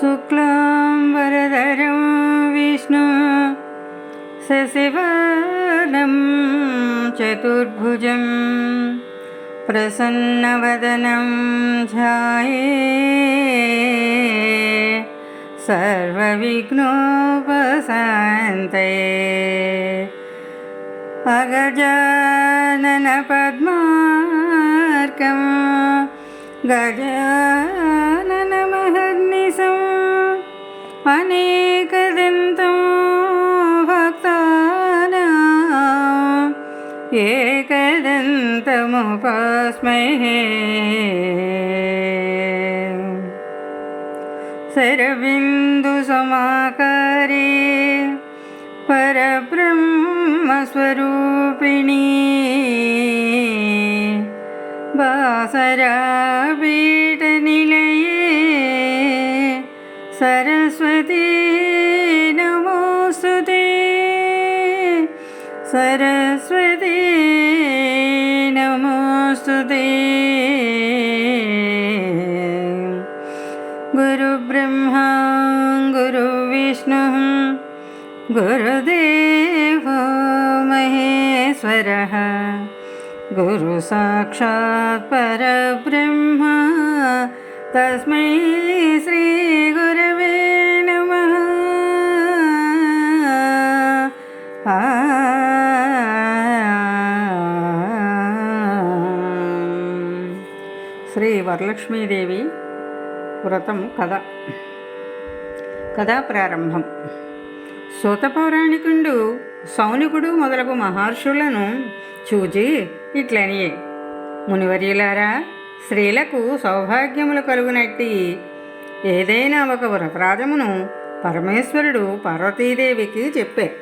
शुक्लां वरदरं विष्णु शशिवर्णं चतुर्भुजं प्रसन्नवदनं ध्याये सर्वविघ्नोपशान्तये। अगजाननपद्मार्कं गजाननमहर्निशम् अनेकदन्तं भक्तानाम् एकदन्तमुपास्महे शरबिन्दुसमाकारे परब्रह्मस्वरूपिणी बासरापीठनिलये सरस्वती सरस्वती नमोऽस्तु ते। गुरुब्रह्मा गुरुविष्णुः गुरुदेवो महेश्वरः गुरुसाक्षात् परब्रह्म तस्मै श्रीगुरवे వరలక్ష్మీదేవి వ్రతం కథ. కథా ప్రారంభం. సూత పౌరాణికుండు సౌనికుడు మొదలగు మహర్షులను చూచి ఇట్లనియే మునివర్యులారా స్త్రీలకు సౌభాగ్యములు కలుగునట్టి ఏదైనా ఒక వ్రతరాజమును పరమేశ్వరుడు పార్వతీదేవికి చెప్పే.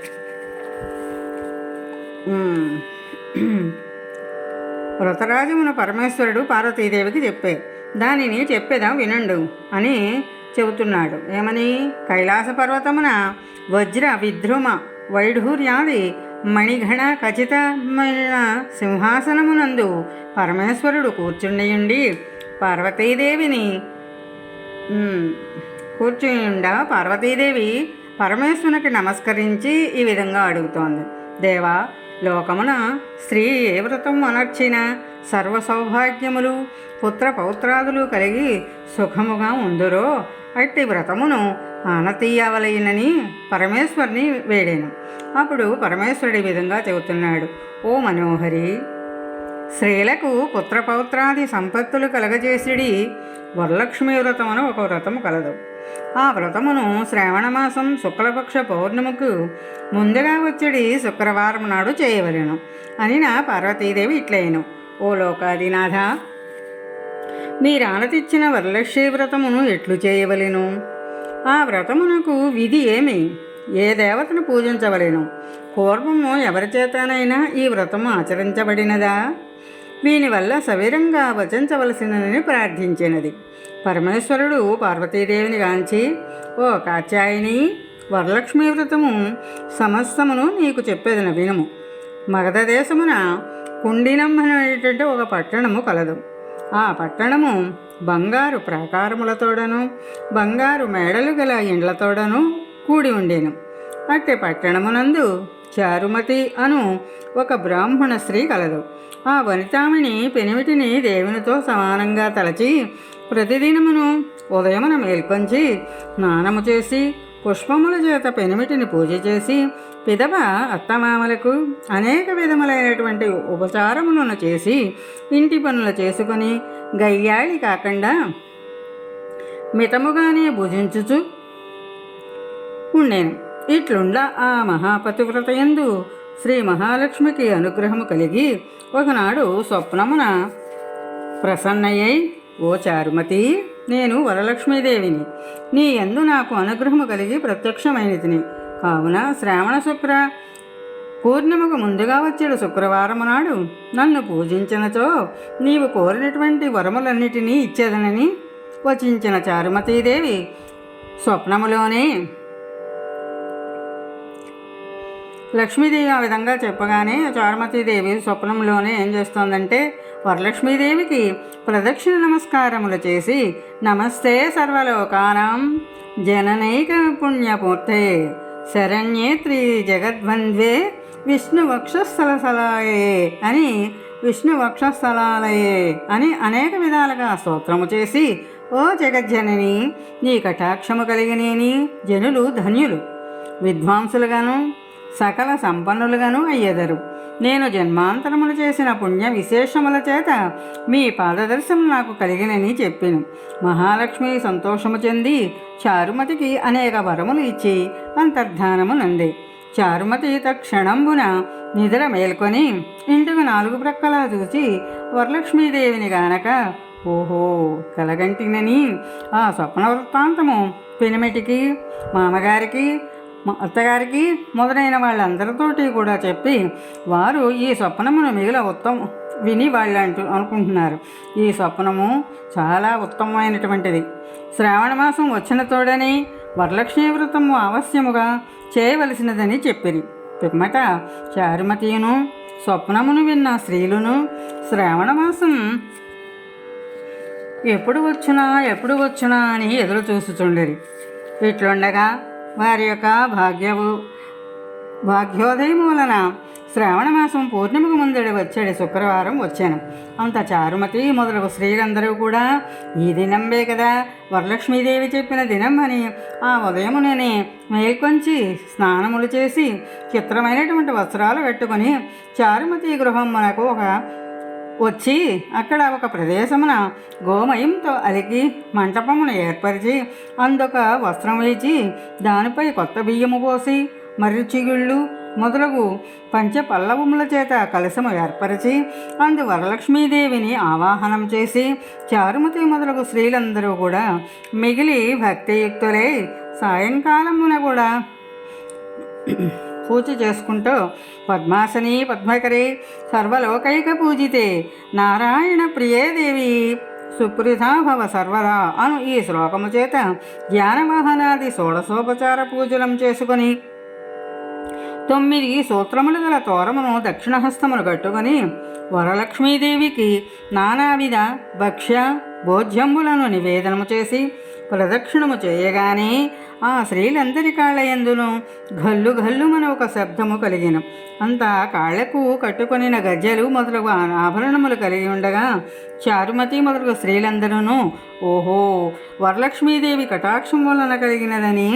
వ్రతరాజమున పరమేశ్వరుడు పార్వతీదేవికి చెప్పే. దానిని చెప్పేదాం వినండు అని చెబుతున్నాడు. ఏమని? కైలాస పర్వతమున వజ్ర విద్రుమ వైఢూర్యాది మణిఘణ ఖచ్చితమైన సింహాసనమునందు పరమేశ్వరుడు కూర్చుండియుండి పార్వతీదేవిని కూర్చుండా పార్వతీదేవి పరమేశ్వరునికి నమస్కరించి ఈ విధంగా అడుగుతోంది. దేవా లోకమున స్త్రీ ఏ వ్రతం అనర్చిన సర్వ సౌభాగ్యములు పుత్ర పౌత్రాదులు కలిగి సుఖముగా ఉందరో అట్టి వ్రతమును ఆనతీయవలయనని పరమేశ్వరుని వేడాను. అప్పుడు పరమేశ్వరుడి విధంగా చెబుతున్నాడు. ఓ మనోహరి స్త్రీలకు పుత్రపౌత్రాది సంపత్తులు కలగజేసిడి వరలక్ష్మి వ్రతం అని ఒక వ్రతము కలదు. ఆ వ్రతమును శ్రావణమాసం శుక్లపక్ష పౌర్ణమికు ముందుగా వచ్చడి శుక్రవారం నాడు చేయవలెను. అని నా పార్వతీదేవి ఇట్లయిను. ఓ లోకాదినాథ మీరానతిచ్చిన వరలక్ష్మి వ్రతమును ఎట్లు చేయవలెను? ఆ వ్రతమునకు విధి ఏమి? ఏ దేవతను పూజించవలెను? పూర్వము ఎవరి చేతనైనా ఈ వ్రతము ఆచరించబడినదా? దీనివల్ల సవిరంగా వచించవలసినదని ప్రార్థించినది. పరమేశ్వరుడు పార్వతీదేవిని గాంచి ఓ కాత్యాయని వరలక్ష్మీ వ్రతము సమస్తమును నీకు చెప్పేది వినుము. మగధ దేశమున కుండినమ్మనేటువంటి ఒక పట్టణము కలదు. ఆ పట్టణము బంగారు ప్రాకారములతోడను బంగారు మేడలు గల ఇండ్లతోడను కూడి ఉండేను. అట్టి పట్టణమునందు చారుమతి అను ఒక బ్రాహ్మణ స్త్రీ కలదు. ఆ వనితామిని పెనిమిటిని దేవునితో సమానంగా తలచి ప్రతిదినమును ఉదయమున మేల్కొంచి స్నానము చేసి పుష్పముల చేత పెనిమిటిని పూజ చేసి పిదప అత్తమామలకు అనేక విధములైనటువంటి ఉపచారములను చేసి ఇంటి పనులు చేసుకొని గయ్యాళి కాకుండా మితముగానే భుజించుచు ఉండేను. ఇట్లుండ ఆ మహాపతివ్రతయందు శ్రీ మహాలక్ష్మికి అనుగ్రహము కలిగి ఒకనాడు స్వప్నమున ప్రసన్నయ్యై ఓ చారుమతి నేను వరలక్ష్మీదేవిని. నీ ఎందు నాకు అనుగ్రహము కలిగి ప్రత్యక్షమైనదిని కావున శ్రావణ శుక్ర పూర్ణిమకు ముందుగా వచ్చేడు శుక్రవారము నాడు నన్ను పూజించినచో నీవు కోరినటువంటి వరములన్నిటినీ ఇచ్చేదనని వచించిన చారుమతీదేవి స్వప్నములోనే లక్ష్మీదేవి ఆ విధంగా చెప్పగానే చారుమతీదేవి స్వప్నంలోనే ఏం చేస్తోందంటే వరలక్ష్మీదేవికి ప్రదక్షిణ నమస్కారములు చేసి నమస్తే సర్వలోకానాం. జననైక పుణ్యమూర్తే శరణ్యే త్రీ జగద్వంద్వే విష్ణు వక్షస్థలసలాయే అని విష్ణు వక్షస్థలాలయే అని అనేక విధాలుగా స్తోత్రము చేసి ఓ జగజ్జనని నీ కటాక్షము కలిగినేని జనులు ధన్యులు. విద్వాంసులుగాను సకల సంపన్నులుగాను అయ్యేదరు. నేను జన్మాంతరములు చేసిన పుణ్య విశేషముల చేత మీ పాదదర్శనం నాకు కలిగినని చెప్పాను. మహాలక్ష్మి సంతోషము చెంది చారుమతికి అనేక వరములు ఇచ్చి అంతర్ధానము నంది చారుమతి తక్షణంబున నిద్ర మేల్కొని ఇంటికి నాలుగు ప్రక్కలా చూసి వరలక్ష్మీదేవిని గానక ఓహో కలగంటినని ఆ స్వప్న వృత్తాంతము పెనిమిటికి మామగారికి మా అత్తగారికి మొదలైన వాళ్ళందరితోటి కూడా చెప్పి వారు ఈ స్వప్నమును మిగిలిన ఉత్తమ విని వాళ్ళు అంటూ అనుకుంటున్నారు. ఈ స్వప్నము చాలా ఉత్తమమైనటువంటిది. శ్రావణ మాసం వచ్చిన తోడని వరలక్ష్మీ వ్రతము అవశ్యముగా చేయవలసినదని చెప్పిరి. పిమ్మట చారుమతీయును స్వప్నమును విన్న స్త్రీలును శ్రావణ మాసం ఎప్పుడు వచ్చునా ఎప్పుడు వచ్చునా అని ఎదురు చూసుచుండేరి ఇట్లుండగా వారి యొక్క భాగ్యము. భాగ్యోదయం వలన శ్రావణ పూర్ణిమకు ముందడి వచ్చాడు శుక్రవారం వచ్చాను. అంత చారుమతి మొదలగు స్త్రీలందరూ కూడా ఈ దినంబే కదా వరలక్ష్మీదేవి చెప్పిన దినం అని ఆ ఉదయముననే మేల్కొంచి స్నానములు చేసి చిత్రమైనటువంటి వస్త్రాలు కట్టుకొని చారుమతి గృహం మనకు ఒక వచ్చి అక్కడ ఒక ప్రదేశమున గోమయంతో అలికి మంటపమును ఏర్పరిచి అందొక వస్త్రం వేచి దానిపై కొత్త బియ్యము పోసి మర్రి చిగుళ్ళు మొదలగు పంచ పల్లవముల చేత కలశము ఏర్పరిచి అందు వరలక్ష్మీదేవిని ఆవాహనం చేసి చారుమతి మొదలగు స్త్రీలందరూ కూడా మిగిలి భక్తియుక్తులై సాయంకాలమున కూడా పూజ చేసుకుంటూ పద్మాసని పద్మకరి సర్వలోకైక పూజితే. నారాయణ ప్రియేదేవి సుప్రిథాభవ సర్వదా అను ఈ శ్లోకము చేత జ్ఞానవాహనాది షోడశోపచార పూజలం చేసుకొని తొమ్మిది సూత్రములు గల తోరమును దక్షిణహస్తములు కట్టుకొని వరలక్ష్మీదేవికి నానావిధ భక్ష్య భోజ్యంబులను నివేదనము చేసి ప్రదక్షిణము చేయగానే ఆ స్త్రీలందరి కాళ్ళ ఘల్లు గల్లు గల్లుమని ఒక శబ్దము కలిగిన. అంతా కాళ్ళకు కట్టుకొనిన గజ్జలు మొదలగు ఆభరణములు కలిగి ఉండగా చారుమతి మొదలగు స్త్రీలందరూ ఓహో వరలక్ష్మీదేవి కటాక్షం వలన కలిగినదని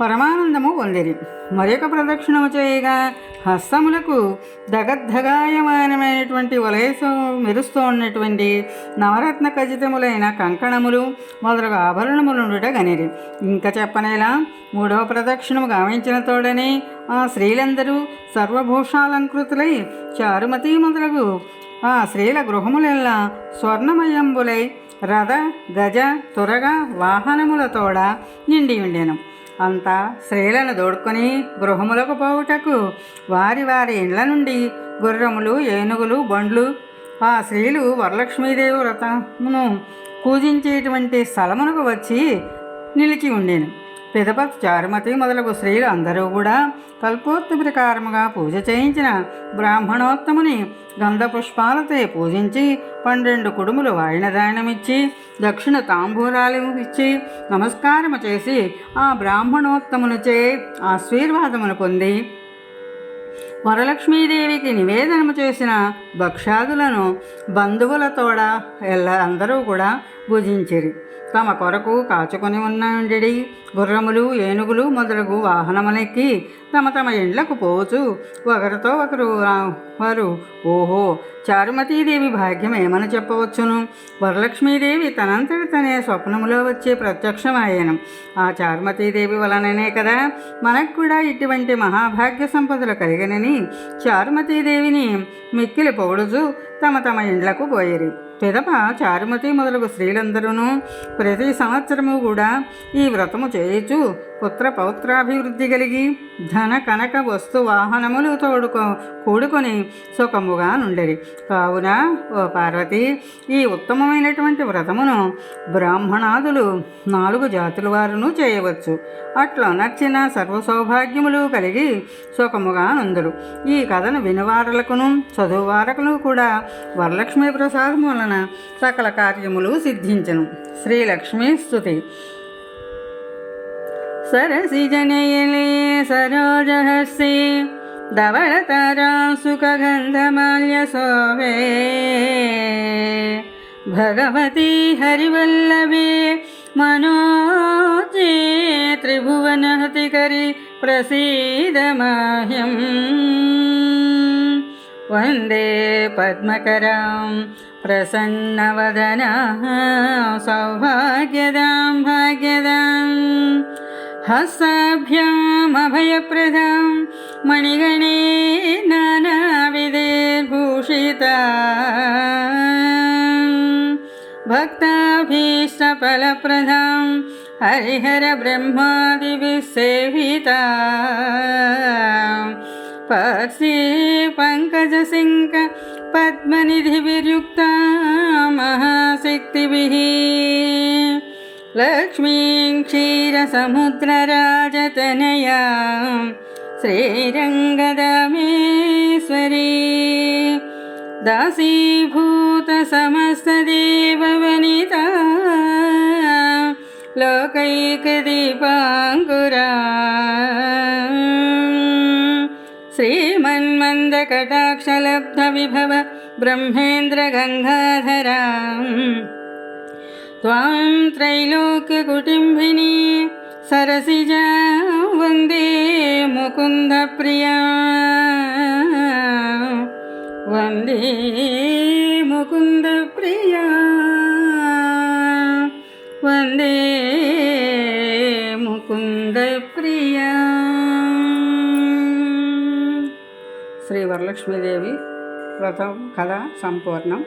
పరమానందము పొందిరి. మరొక ప్రదక్షిణము చేయగా హస్తములకు దగద్ధగాయమానమైనటువంటి వలయసు మెరుస్తూ ఉన్నటువంటి నవరత్న ఖచ్చితములైన కంకణములు మొదలగు ఆభరణములు నుండుట గనిరి. ఇంకా చెప్పనేలా మూడవ ప్రదక్షిణము గావించిన తోడని ఆ స్త్రీలందరూ సర్వభూషాలంకృతులై చారుమతి మొదలగు ఆ స్త్రీల గృహములెల్లా స్వర్ణమయంబులై రథ గజ తురగ వాహనములతోడ నిండి ఉండెను అంతా స్త్రీలను దోడుకొని గృహములకు పోవుటకు వారి వారి ఇండ్ల నుండి గుర్రములు ఏనుగులు బండ్లు ఆ స్త్రీలు వరలక్ష్మీదేవి వ్రతమును పూజించేటువంటి స్థలమునకు వచ్చి నిలిచి ఉండేను. పిదప చారుమతి మొదలగు స్త్రీలు అందరూ కూడా కల్పోత్తు ప్రకారముగా పూజ చేయించిన బ్రాహ్మణోత్తముని గంధపుష్పాలతో పూజించి పన్నెండు కుడుములు వాయిన దానమిచ్చి దక్షిణ తాంబూలాలు ఇచ్చి నమస్కారము చేసి ఆ బ్రాహ్మణోత్తమునిచే ఆశీర్వాదమును పొంది వరలక్ష్మీదేవికి నివేదనము చేసిన భక్ష్యాదులను బంధువులతోడ ఎల్ల అందరూ కూడా భుజించరు. తమ కొరకు కాచుకొని ఉన్నండి గుర్రములు ఏనుగులు మొదలగు వాహనములెక్కి తమ తమ ఇండ్లకు పోవచ్చు. ఒకరితో ఒకరు వారు ఓహో చారుమతీదేవి భాగ్యం ఏమని చెప్పవచ్చును. వరలక్ష్మీదేవి తనంతటి తనే స్వప్నములో వచ్చే ప్రత్యక్షమాయను. ఆ చారుమతీదేవి వలననే కదా మనకు కూడా ఇటువంటి మహాభాగ్య సంపదలు కలిగనని చారుమతీదేవిని మిక్కిలి పొగుడుచు తమ తమ ఇండ్లకు పోయిరి. పిదప చారుమతి మొదలగు స్త్రీలందరూ ప్రతి సంవత్సరము కూడా ఈ వ్రతము చేయొచ్చు పుత్ర పౌత్రాభివృద్ధి కలిగి ధన కనక వస్తు వాహనములు తోడుకో కూడుకొని సుఖముగా నుండరి. కావున ఓ పార్వతి ఈ ఉత్తమమైనటువంటి వ్రతమును బ్రాహ్మణాదులు నాలుగు జాతుల వారును చేయవచ్చు. అట్లా నచ్చిన సర్వ సౌభాగ్యములు కలిగి సుఖముగా నుందురు ఈ కథను వినవారలకును చదువువారకును కూడా వరలక్ష్మీ ప్రసాదం వలన సకల కార్యములు సిద్ధించను. శ్రీలక్ష్మీ స్తుతి. सरसिजनयले सरोजहस्ते धवळतारा सुखगन्धमाल्यशोभे भगवती हरिवल्लभे मनोजे त्रिभुवनहतिकरि प्रसीद मह्यम् वन्दे पद्मकरां प्रसन्नवदनाः सौभाग्यदां भाग्यदां हस्ताभ्यामभयप्रदां मणिगणे नानाविधेर्भूषिता। भक्ताभीष्टफलप्रदां हरिहरब्रह्मादिभिः सेविता पक्षी पङ्कजसिङ्क पद्मनिधिभिर्युक्ता महाशक्तिभिः लक्ष्मीं क्षीरसमुद्रराजतनया श्रीरङ्गदमेश्वरी दासीभूतसमस्तदेववनिता लोकैकदीपाङ्कुरा श्रीमन्मन्दकटाक्षलब्धविभव ब्रह्मेन्द्रगङ्गाधरा त्वां त्रैलोक्यकुटिम्भिनी सरसिजा वन्दे मुकुन्दप्रिया वन्दे मुकुन्दप्रिया वन्दे मुकुन्दप्रिया श्रीवरलक्ष्मीदेवी व्रतं कला सम्पूर्णम्